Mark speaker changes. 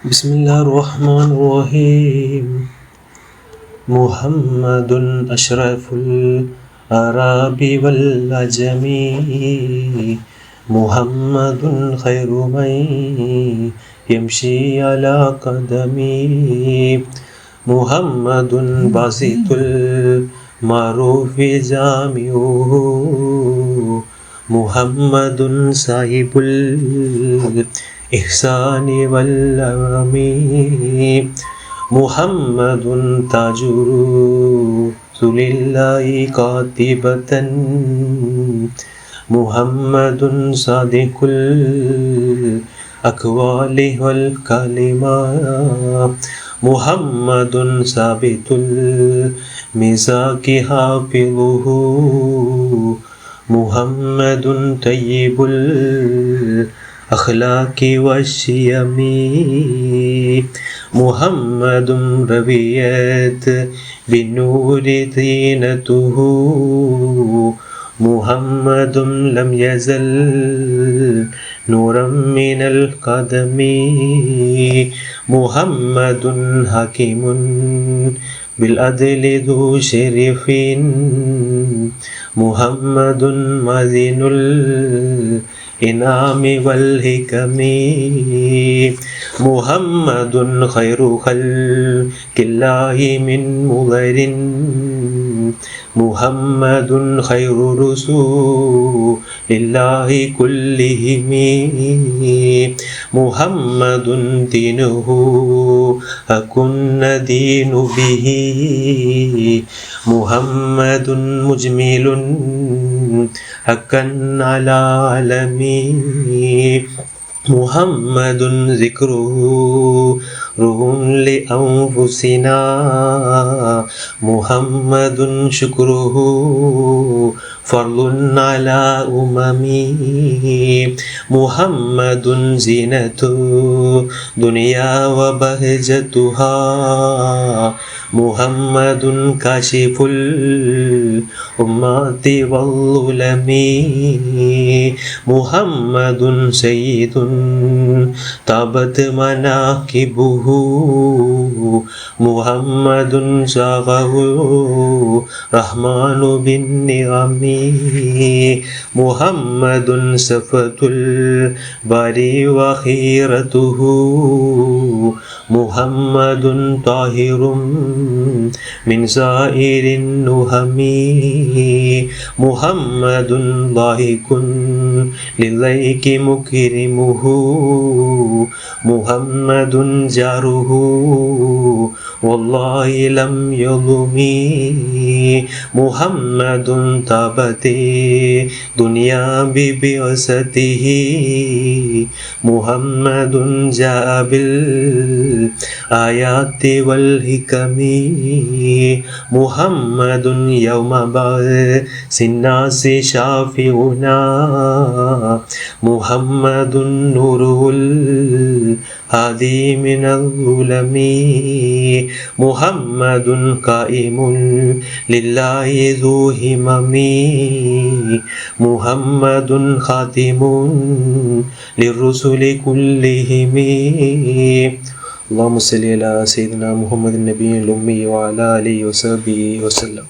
Speaker 1: بسم الله الرحمن الرحيم محمد أشرف الأعراب والعجم محمد خير من يمشي على قدمي محمد باسط المعروف جامعه محمد صاحب الإحسان والأمام محمد تاج رسول الله قاطبة محمد صادق الأقوال والكلمات محمد ثابت الميثاق حافظه. محمد طيب الأخلاق والشيم محمد ربيت بالنور طينته محمد لم يزل نورا من القدم. محمد حكيم بالعدل ذو شرف محمد مزين الإنعام والحكم. محمد خير خلق الله من مضر. محمد خير رسول الله كلهم. محمد دينه أكن دين به. محمد مجمل حقا على عالمي محمد ذكره روح لأنفسنا. محمد شكره فرض على أممي. محمد زينة دنيا وبهجتها. محمد كاشف الأمات والظلم محمد سيد طابت مناكبه. হু محمد شاغه رحمن بالنعم محمد صفة الباري وخيرته. محمد طاهر من سائر النهم. محمد ضاحك لليك مكرمه. محمد جاره. والله لم يظلمي محمد تابت دنيا ببعثته. محمد جاء بالآيات والحكم. محمد يوم بعث الناس شافعنا. محمد نور الهادي من الظلم. محمد قائم لله ذو همم. محمد خاتم للرسل كلهم. اللهم صل على سيدنا محمد النبي الأمي وعلى آله وصحبه وسلم.